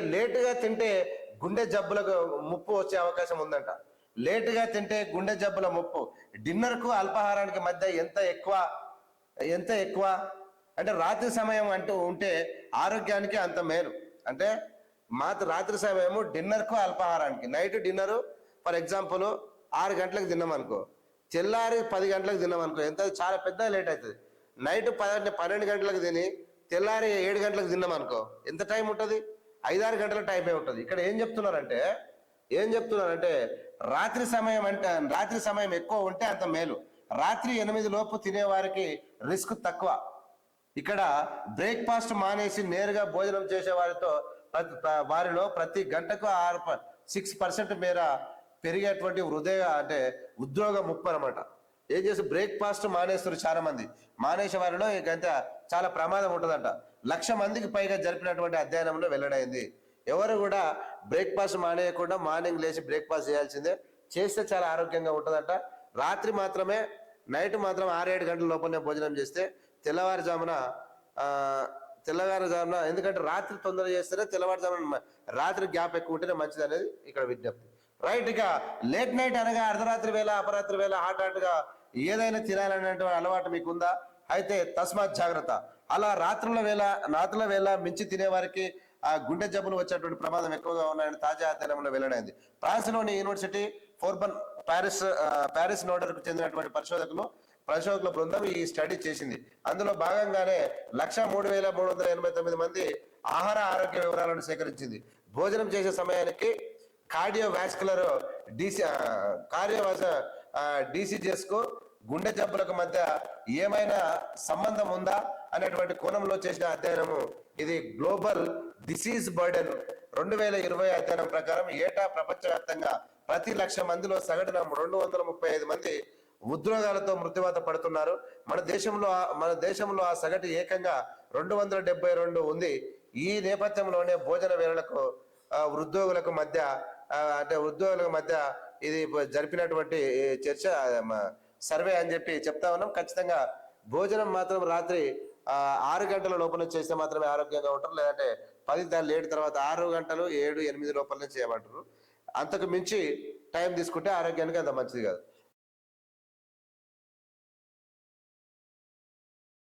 లేటుగా తింటే గుండె జబ్బులకు ముప్పు వచ్చే అవకాశం ఉందంట. లేటుగా తింటే గుండె జబ్బుల ముప్పు. డిన్నర్కు అల్పాహారానికి మధ్య ఎంత ఎక్కువ ఎంత ఎక్కువ? అంటే రాత్రి సమయం అంటూ ఉంటే ఆరోగ్యానికి అంత మేలు. అంటే మాత్ర రాత్రి సమయము డిన్నర్కు అల్పాహారానికి. నైట్ డిన్నరు ఫర్ ఎగ్జాంపుల్ ఆరు గంటలకు తిన్నామనుకో. తెల్లారి పది గంటలకు తిన్నామనుకో ఎంత చాలా పెద్ద లేట్ అవుతుంది నైట్ పన్నెండు పన్నెండు గంటలకు తిని తెల్లారి ఏడు గంటలకు తిన్నామనుకో ఎంత టైం ఉంటుంది? ఐదారు గంటల టైం అయి ఉంటుంది. ఇక్కడ ఏం చెప్తున్నారంటే ఏం చెప్తున్నారంటే రాత్రి సమయం అంటే రాత్రి సమయం ఎక్కువ ఉంటే అంత మేలు. రాత్రి ఎనిమిది లోపు తినేవారికి రిస్క్ తక్కువ. ఇక్కడ బ్రేక్ఫాస్ట్ మానేసి నేరుగా భోజనం చేసే వారితో వారిలో ప్రతి గంటకు ఆరు సిక్స్ పర్సెంట్ మేర పెరిగేటువంటి హృదయ అంటే ఉద్యోగ ముప్పు అనమాట ఏం చేసి బ్రేక్ఫాస్ట్ మానేస్తారు చాలా మంది మానేసే వారిలో ఇకంతా చాలా ప్రమాదం ఉంటుందంట. లక్ష మందికి పైగా జరిపినటువంటి అధ్యయనంలో వెల్లడైంది. ఎవరు కూడా బ్రేక్ఫాస్ట్ మానేయకుండా మార్నింగ్ లేచి బ్రేక్ఫాస్ట్ చేయాల్సిందే. చేస్తే చాలా ఆరోగ్యంగా ఉంటుందంట. రాత్రి మాత్రమే నైట్ మాత్రం ఆరేడు గంటల లోపలనే భోజనం చేస్తే తెల్లవారుజామున తెల్లవారుజామున ఎందుకంటే రాత్రి తొందరగా చేస్తేనే తెల్లవారుజామున రాత్రి గ్యాప్ ఎక్కువ ఉంటేనే మంచిది అనేది ఇక్కడ విజ్ఞప్తి. రైట్ ఇక లేట్ నైట్ అనగా అర్ధరాత్రి వేళ అపరాత్రి వేళ హాట్ హార్ట్గా ఏదైనా తినాలనేటువంటి అలవాటు మీకుందా? అయితే తస్మాత్ జాగ్రత్త. అలా రాత్రుల వేళ రాత్రుల వేళ మించి తినేవారికి ఆ గుండె జబ్బులు వచ్చేటువంటి ప్రమాదం ఎక్కువగా ఉన్నాయని తాజా అధ్యయనంలో వెల్లడైంది. ఫ్రాన్స్లోని యూనివర్సిటీ ఫోర్బన్ ప్యారిస్ ప్యారిస్ నోడర్కు చెందినటువంటి పరిశోధకులు పరిశోధకుల బృందం ఈ స్టడీ చేసింది. అందులో భాగంగానే లక్ష మూడు వేల మూడు వందల ఎనభై తొమ్మిది మంది ఆహార ఆరోగ్య వివరాలను సేకరించింది. భోజనం చేసే సమయానికి కార్డియోవాస్కులర్ డిసి కార్డియో డీసీజీఎస్కు కు గుండె జబ్బులకు మధ్య ఏమైనా సంబంధం ఉందా అనేటువంటి కోణంలో చేసిన అధ్యయనము ఇది గ్లోబల్ డిసీజ్ బర్డెన్ రెండు వేల ఇరవై అధ్యయనం ప్రకారం ఏటా ప్రపంచవ్యాప్తంగా ప్రతి లక్ష మందిలో సగటున రెండు వందల ముప్పై ఐదు మంది ఉద్యోగాలతో మృత్యువాత పడుతున్నారు. మన దేశంలో మన దేశంలో ఆ సగటు ఏకంగా రెండు వందల డెబ్బై రెండు ఉంది. ఈ నేపథ్యంలోనే భోజన వేళలకు ఉద్యోగులకు మధ్య అంటే ఉద్యోగులకు మధ్య ఇది జరిపినటువంటి ఈ చర్చ సర్వే అని చెప్పి చెప్తా ఉన్నాం. ఖచ్చితంగా భోజనం మాత్రం రాత్రి ఆ, ఆరు గంటల లోపల చేస్తే మాత్రమే ఆరోగ్యంగా ఉంటారు. లేదంటే పది దాని లేట్ తర్వాత ఆరు గంటలు ఏడు ఎనిమిది లోపలనే చేయమంటారు. అంతకు మించి టైం తీసుకుంటే ఆరోగ్యానికి అంత మంచిది కాదు.